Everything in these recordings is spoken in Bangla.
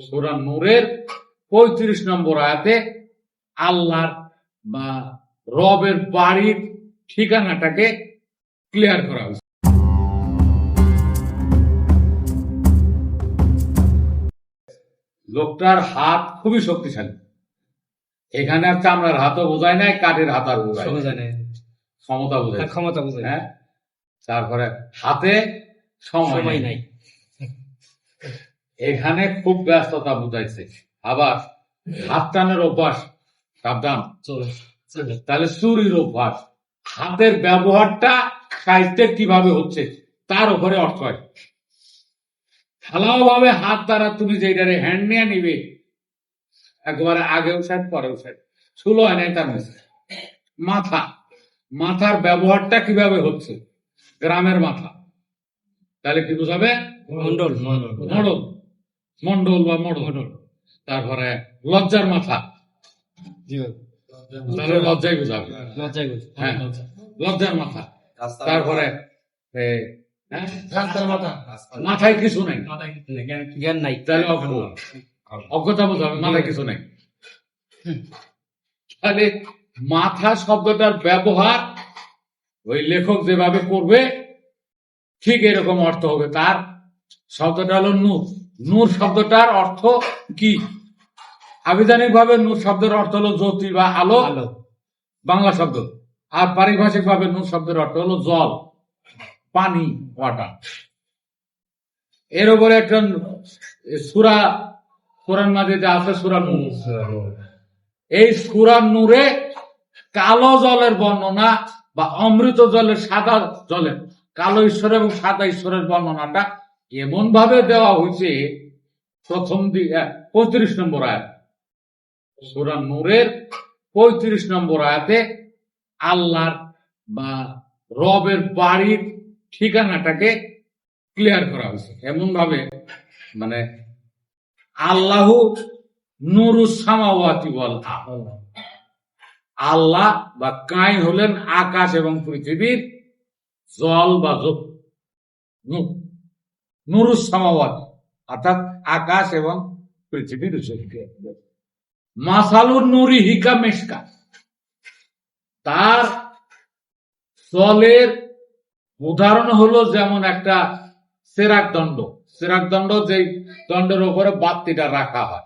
সুরা নূরের পঁয়ত্রিশ নম্বর আয়াতে আল্লাহর বা রবের বাড়ির ঠিকানাটাকে ক্লিয়ার করা হয়েছে। লোকটার হাত খুবই শক্তিশালী। এখানে আর চামড়ার হাতও বোঝায় নাই কাঠের হাত আর বোঝায় ক্ষমতা বোঝায় ক্ষমতা বোঝায় হ্যাঁ? তারপরে হাতে সময় নাই। এখানে খুব ব্যস্ততা বুঝাইছে। আবার হাত টানের অভ্যাস সাবধান। তাহলে চুরির অভ্যাস। হাতের ব্যবহারটা সাহিত্যে কীভাবে হচ্ছে তার উপরে অর্থ হয়। ঢালাও ভাবে হাত দ্বারা তুমি যেটারে হ্যান্ড নিয়ে নিবে একবারে আগেও সাইড পরেও সাইড শুলো হয় নাই তার মাথা মাথার ব্যবহারটা কীভাবে হচ্ছে? গ্রামের মাথা। তাহলে কি বোঝাবে? মন্ডল মডল মন্ডল বা মডল। তারপরে লজ্জার মাথা। তাহলে লজ্জাই বোঝাবে। লজ্জায় বুঝ। হ্যাঁ লজ্জার মাথা। তারপরে হ্যাঁ, মাথায় কিছু নেই। জ্ঞান নাই। তাহলে অজ্ঞতা বোঝাবে মাথায় কিছু নেই। তাহলে মাথা শব্দটার ব্যবহার ওই লেখক যেভাবে করবে ঠিক এরকম অর্থ হবে। তার শব্দটা হলো নূর। নূর শব্দটার অর্থ কি? আবিধানিক ভাবে নূর শব্দের অর্থ হলো জ্যোতি বা আলো। আলো। বাংলা শব্দ। আর পারিভাষিক ভাবে নূর শব্দের অর্থ হলো জল পানি ওয়াটার। এর উপরে একটা সুরা কোরআন মাঝে আছে সুরা নূর। এই সুরা নূরে কালো জলের বর্ণনা বা অমৃত জলের সাদা জলের কালো ঈশ্বর এবং সাদা ঈশ্বরের বর্ণনাটা এমন ভাবে দেওয়া হয়েছে, প্রথম পঁয়ত্রিশ নম্বর আয়াত। সুরা নূরের পঁয়ত্রিশ নম্বর আয়াতে আল্লাহর বা রবের বাড়ির ঠিকানাটাকে ক্লিয়ার করা হয়েছে। এমন ভাবে মানে আল্লাহ। আল্লাহ বা কাই হলেন আকাশ এবং পৃথিবীর জল বা জো- নূর। নুরুসামাওয়াত অর্থাৎ আকাশ এবং পৃথিবীর মাসালুর নুরি হিকা মেশকা। তার জলের উদাহরণ হলো যেমন একটা সেরাক দণ্ড। সেরাক দণ্ড যে দণ্ডের উপরে বাতিটা রাখা হয়।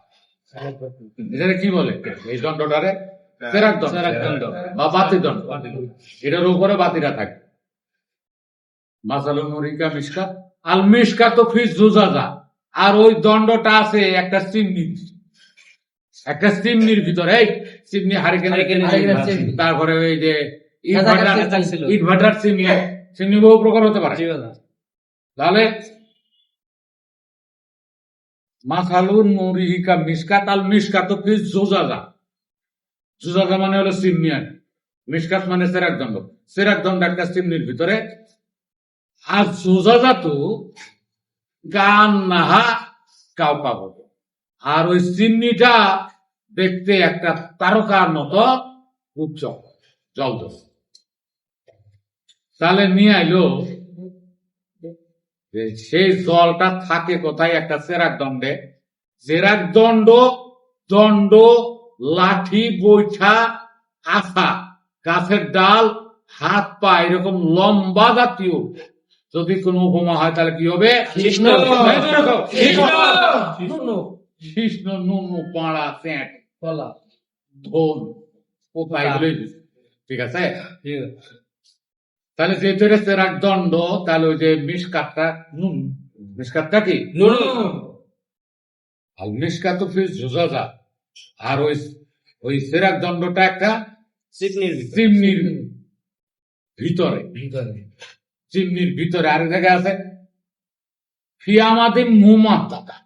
এটাকে কি বলে? এই দণ্ডটারে সেরাক দণ্ড। সেরাক দণ্ড। বা বাতি দণ্ড। এটার উপরে বাতিটা থাকে। মাসালু মরিকা মিসকা আল মিসকা তো ফিস জুজাজা। আর ওই দণ্ডটা আছে একটা চিমনি একটা চিমনির ভিতরে এই চিমনি হারিকেন তারপরে ওই যে ইনভার্টার চিমনি চিমনি বহু প্রকার হতে পারে। তাহলে মুরিহিকা মিসকাত আল মিসকাত ফি জুজাজা। জুজাজা মানে হলো সিমনিয়ান মিসকাত মানে সেরাক দণ্ড। সেরাক দণ্ড একটা সিমনির ভিতরে আর জুজাজা তো গান নাহা কাউ পাবো আর ওই চিমনিটা দেখতে একটা তারকার মতো উচ্চ জল তাহলে নিয়ে আইলো সেই জলটা থাকে কোথায়? একটা সেরাক দণ্ডে। সেরাক দণ্ড দণ্ড, লাঠি, বৈঠা আশা গাছের ডাল হাত পা এরকম লম্বা জাতীয় যদি কোনো উপমা হয় তাহলে কি হবে? কৃষ্ণ। কৃষ্ণ। নুনু পাড়া স্যাঁট ধন পোকা ঠিক আছে? তাহলে যেহেতু এটা সেরাক দণ্ড তাহলে ওই যে মিসকাতটা নুন। মিসকাতটা কি? আর মিসকাত জুজাজা আর ওই ওই সেরাক দণ্ডটা একটা চিমনির ভিতরে। চিমনির ভিতরে আরেক জায়গায় আছে। ফিয়ামাদি মুমাত দাদা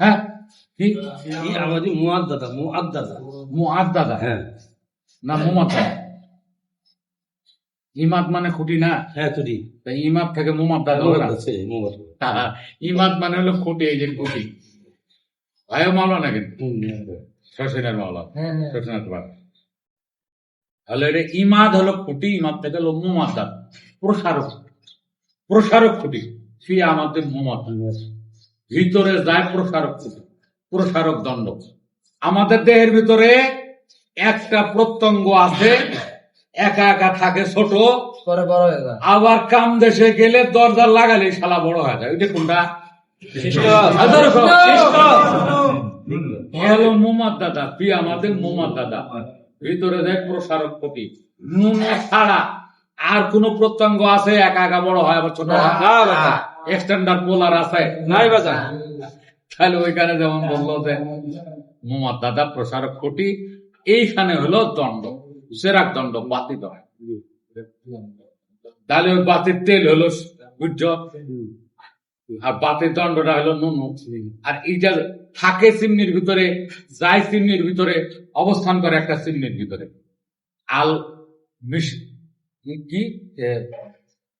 হ্যাঁ? কি? আমাদের মুআদ্দাদা মুআদ্দাদা। মুআদ হ্যাঁ। না মুমাত ইমাদ মানে খুঁটি না? হ্যাঁ তাই ইমাদ থেকে মুমাদ দাদা হবে না মুআদ্দাদা হ্যাঁ, ইমাদ মানে হলো খুঁটি এই যে খুঁটি। ভাইও মাওলা না কিন্তু শশীনের মাওলা। শশীনাথ বাবা তাহলে এটা ইমাদ হলো খুঁটি ইমাদ থেকে হলো মুমাদ প্রসারক প্রসারক খুঁটি ফি আমাদের মুমাদ ভিতরে যায় প্রসারক খুঁটি প্রসারক দণ্ড। আমাদের দেহের ভিতরে একটা প্রত্যঙ্গ আছে একা একা থাকে ছোট। পরে বড় হয়ে যায়। আবার কাম দেশে গেলে দরজা লাগালে শালা বড় হয়ে যায়। ওইটা কোনটা? আদর হলো মোমার দাদা পি আমাদের মোমার দাদা। ভিতরে দেখ প্রসারক প্রতি নুন ছাড়া আর কোন প্রত্যঙ্গ আছে? একা একা বড় হয় আবার ছোট হয়? এক্সটেন্ডার পোলার আছে? নাই বাজার তাহলে ওইখানে যেমন বলল যে মোমার দাদা প্রসারক কোটি এইখানে হলো দণ্ড সেরাক দণ্ড বাতি দণ্ড তাহলে ওই বাতির তেল হলো সূর্য। আর বাতির দণ্ডটা হলো নুনু। আর এইটা থাকে চিমনির ভিতরে যায় চিমনির ভিতরে অবস্থান করে একটা চিমনির ভিতরে। আল মিস কি?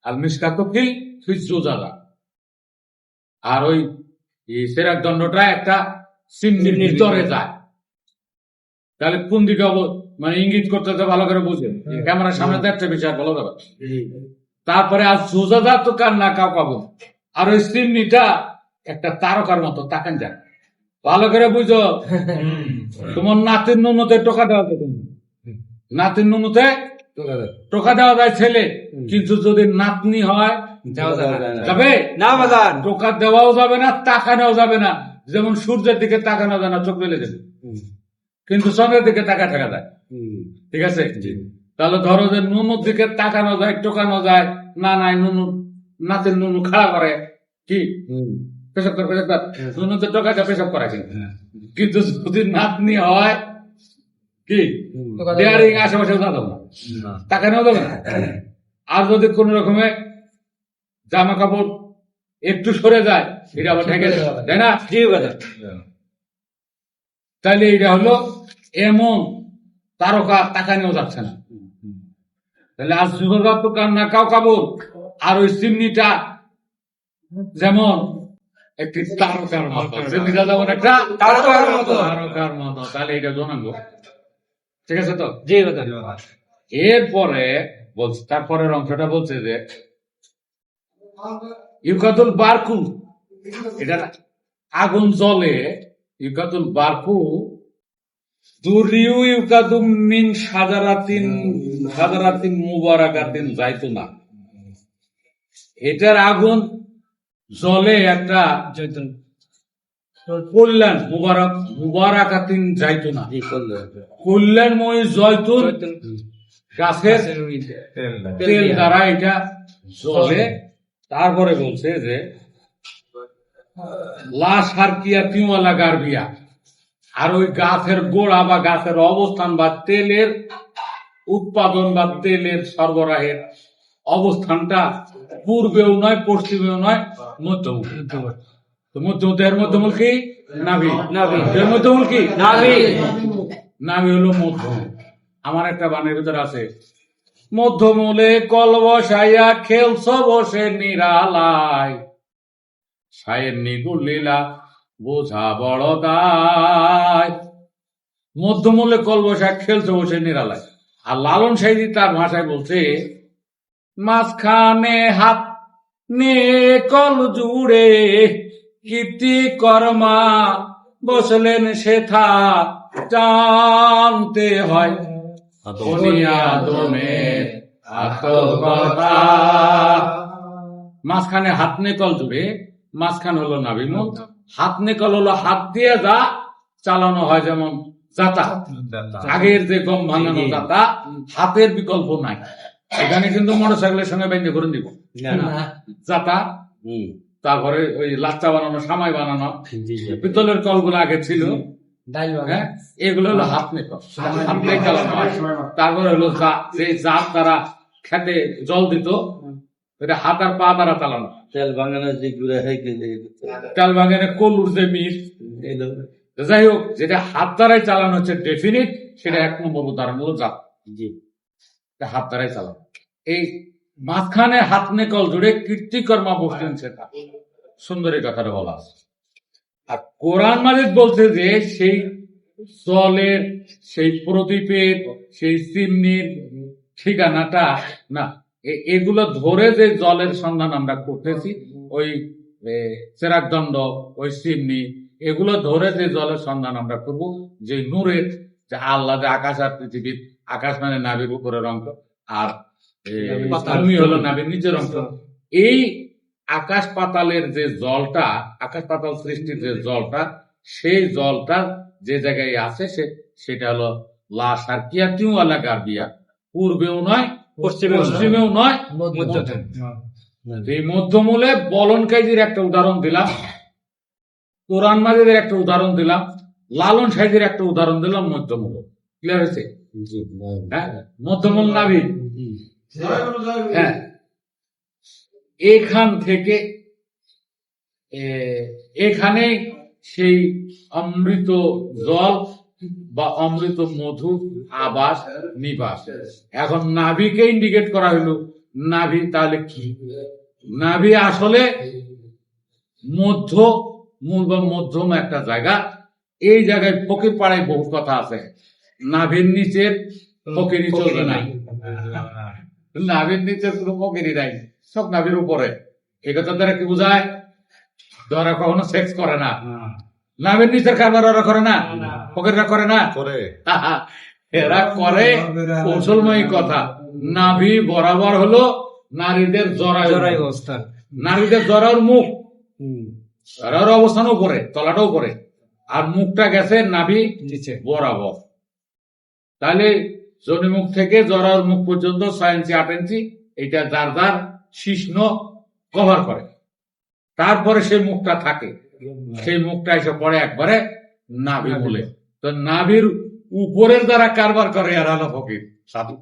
আল মিসকাতকিল ফিজুজাদা আর ওই এই সেরাক দণ্ডটা একটা সিমনির ভিতরে যায়। তাহলে কোন দিকে অব- মানে ইঙ্গিত করতে ভালো করে বুঝে। ক্যামেরার সামনে তো একটা বিষয় ভালো যাবে তারপরে আর সুজাদা তো কার না কাউ পাবো আর ওই সিমনিটা একটা তারকার মতো তাকান যায় ভালো করে বুঝো। তোমার নাতির নুনুতে টোকা দেওয়া যায় নাতির নুনুতে টোকা দেওয়া যায়। ছেলে। কিন্তু যদি নাতনি হয় যাবে? না। বাজার টোকা দেওয়াও যাবে না তাকানোও যাবে না। যেমন সূর্যের দিকে তাকানো যায় না চোখ মেলে যাবে। কিন্তু চন্দ্রের দিকে তাকা থাকা যায়। ঠিক আছে? তাহলে ধরো যে নুনুর দিকে তাকানো যায় টোকানো যায়। না নাই নুনু নাতির নুনু খাড়া করে। কি? পেশাব করে পেশাব করে। নুনু তো টোকাটা পেশাব করে কিন্তু কিন্তু যদি নাতনি হয় কি? ডেয়ারিং আশেপাশে না। যাব না তাকানো যাবে না। আর যদি কোন রকমে জামা কাপড় একটু সরে যায় এটা আবার ঢেকে দেবে, তাই না? জি বাজার তাহলে এটা হলো এমন তারকা তাকানেও যাচ্ছে না। তাহলে আজ যুগরাত তো কান্না কাউ কাবুল আর ওই সিমনিটা যেমন একটি তারকার মতো। সিমনিটা যেমন একটা তারকার মতো। তারকার মতো। তাহলে এটা জনাঙ্গ। ঠিক আছে তো? জি এরপরে বলছে তারপরের অংশটা বলছে যে ইউকাতুল বারকু এটা আগুন জ্বলে ইউকাতুল বারকু দুরিউ ইউকাদুম মিন সাজারাতিন সাজারাতিন মুবারাকাতিন যাইতো না এটার আগুন জলে একটা কল্যাণ মুবারক মুবারাকাতিন যাইতো না কল্যাণময় জয়তুন গাছের তেল দ্বারা। এটা চলে তারপরে বলছে যে লাশ হারকিয়া তিওয়ালা গার্বিয়া আর ওই গাছের গোড়া বা গাছের অবস্থান বা তেলের উৎপাদন বা তেলের সরবরাহের অবস্থানটা পূর্বেও নয় পশ্চিমেও নয় মধ্যমুখী তো মধ্যমুখী এর মধ্যমূল কি? নাভি। মধ্যমূল কি? নাভি। নাভি হলো মধ্যমূল আমার একটা ভিতর আছে। মধ্যমূলে কল বসাইয়া খেলছ বসে নিরালায়। সায়ের বোঝা বড় দায়। মধ্যমূলে খেলছ বসে নিরালায়। আর লালন সাইদি তার ভাষায় বলছে মাঝখানে হাত নিয়ে কল জুড়ে কীর্তি কর্মা বসলেন সেথা জানতে হয়। মাঝখানে হাত নেকল জুড়ে মাঝখানে হলো নাভিমুখ হাত নেকল হলো হাত দিয়ে যা চালানো হয় যেমন যাতা। আগের যে গম ভাঙানো যাতা হাতের বিকল্প নাই। এখানে কিন্তু মোটর সাইকেলের সঙ্গে ব্যাঙ্গে করে দিব। না না। যাতা তারপরে ওই লাচ্চা বানানো সামাই বানানো। পিতলের কলগুলো আগে ছিল। হ্যাঁ? এগুলো হলো হাত নেকল হাত নেই চালানো তারপরে হলো যে জাত তারা খেতে জল দিত এটা হাত আর পা দ্বারা চালানো। তেল বাঙানোর যে গুড়া হয়ে তেল বাগানে কলুর যে মিল যাই হোক যেটা হাত দ্বারাই চালানো হচ্ছে ডেফিনিট সেটা এক নম্বর উদাহরণ হলো জাত। জি। হাত দ্বারাই চালানো। এই মাঝখানে হাত নেকল জুড়ে কীর্তিকর্মা বসলেন সেটা। সুন্দরী কথাটা বলা আছে। আর কোরআন মালিক বলছে যে, সেই জলের, সেই প্রদীপের, সেই চিমনির ঠিকানাটা, না এগুলো ধরে যে জলের সন্ধান আমরা করতেছি, ওই চেরাকদণ্ড ওই সিমনি এগুলো ধরে যে জলের সন্ধান আমরা করব, যে নূরের, যে আল্লাহ আকাশ আর পৃথিবীর, আকাশ মানে নাবির উপরের অংশ, আর এ, হলো নাবির নিচের অংশ। এই আকাশ পাতালের যে জলটা আকাশ পাতাল সৃষ্টির যে জলটা সেই জলটা যে জায়গায় আছে সে সেটা হলো লাশ আর কিয়াতিউ আলা গার্বিয়া। পূর্বেও নয় পশ্চিমেও নয়। পশ্চিমেও নয় এই মধ্যমূলে বলন কাইজির একটা উদাহরণ দিলাম কোরআন মাজিদের একটা উদাহরণ দিলাম লালন সাইজের একটা উদাহরণ দিলাম মধ্যমূল। ক্লিয়ার হয়েছে? হ্যাঁ মধ্যমূল নাভি হ্যাঁ। এখান থেকে এখানে সেই অমৃত জল বা অমৃত মধু আবাস নিবাস। এখন নাভিকে ইন্ডিকেট করা হলো নাভি তাহলে কি? নাভি আসলে মধ্য মূল বা মধ্যম একটা জায়গা। এই জায়গায় ফকির পাড়ায় বহু কথা আছে। নাভির নিচের ফকিরি চলবে না। নাভির নিচে কোনো ফকিরি নাই সব নাভির উপরে। এই কথা দ্বারা কি বোঝায়? ধরা কখনো সেক্স করে না। নাভির নিচের কারবার ওরা করে না? ফকিররা করে না? করে। এরা করে কৌশলময়ী কথা। নাভি বরাবর হলো নারীদের জরায়ু। জরাই অবস্থা নারীদের জরার মুখ। জরার অবস্থান উপরে তলাটাও উপরে। আর মুখটা গেছে নাভি নিচে। বরাবর। তাহলে জনি মুখ থেকে জরার মুখ পর্যন্ত ছয় ইঞ্চি আট ইঞ্চি এটা যার যার শিষ্ণ কভার করে। তারপরে সেই মুখটা থাকে। সেই মুখটা এসে পড়ে একবারে নাভি বলে তো নাভির উপরের যারা কারবার করে এরা হলো ফকির সাধু।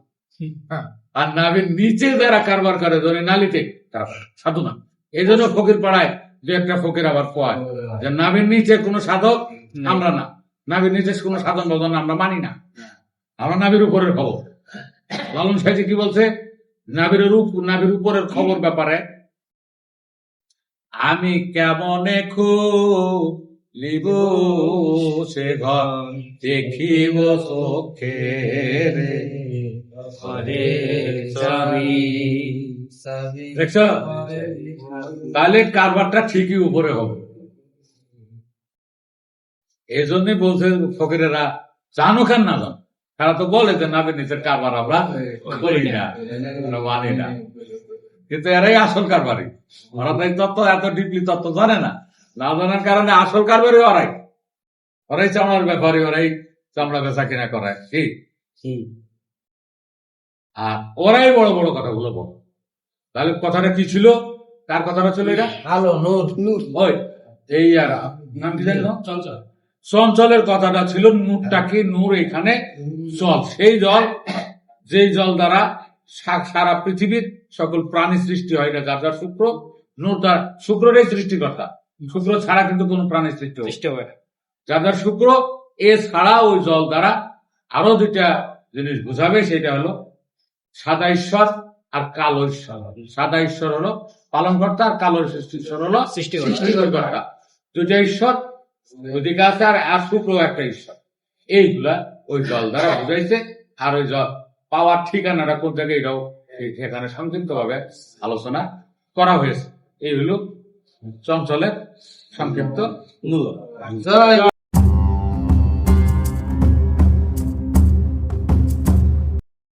আর নাভির নিচে যারা কারবার করে ধরে নালিতে তারা সাধু না। এই জন্য ফকির পাড়ায় যে একটা ফকির আবার কয় যে নাভির নিচে কোনো সাধক আমরা না। নাভির নিচে কোনো সাধন ভজন আমরা মানি না। আমরা নাভির উপরের খবর। লালন সাহেজি কি বলছে? নাভির রূপ, নাভির উপরের খবর ব্যাপারে। আমি কেমনে খুলিব সে ঘর দেখিব চোখে দেখছ? তাহলে কারবারটা ঠিকই উপরে হবে। এই জন্যই বলছে ফকিরেরা, জানো কেন না জানো? তারা তো বলে যে নাবের নিচের কারবার আমরা করি না মানি না। কিন্তু এরাই আসল কারবারি। ওরা তো এই তত্ত্ব এত ডিপলি তত্ত্ব জানে না। না জানার কারণে আসল কারবারি ওরাই। ওরাই চামড়ার ব্যাপারে ওরাই চামড়া বেচা কিনা করায়। কি? আর ওরাই বড় বড় কথাগুলো বলে। তাহলে কথাটা কি ছিল? কার কথাটা ছিল এটা? আলো নূর নূর। ওই এই আর নাম কি জানো চঞ্চলের কথাটা ছিল নূরটা কি নূর এখানে জল? সেই জল যেই জল দ্বারা সারা পৃথিবীর সকল প্রাণী সৃষ্টি হয় না যার যার শুক্র? নূর দ্বারা শুক্রের সৃষ্টিকর্তা। শুক্র ছাড়া কিন্তু কোনো প্রাণী সৃষ্টি সৃষ্টি হবে না। যার যার শুক্র এছাড়া ওই জল দ্বারা আরও দুইটা জিনিস বুঝাবে সেটা হলো সাদা ঈশ্বর আর কালো ঈশ্বর। সাদা ঈশ্বর হলো পালনকর্তা আর কালো ঈশ্বর হলো। সৃষ্টিকর্তা। দুইটা ঈশ্বর ওইদিকে আছে আর শুক্র একটা ঈশ্বর। এইগুলা ওই জল দ্বারা বুঝাইছে। আর ওই জল পাওয়ার ঠিকানাটা কোন জায়গায় এটাও সেখানে সংক্ষিপ্ত ভাবে আলোচনা করা হয়েছে। এই হলো চঞ্চলের সংক্ষিপ্ত জয়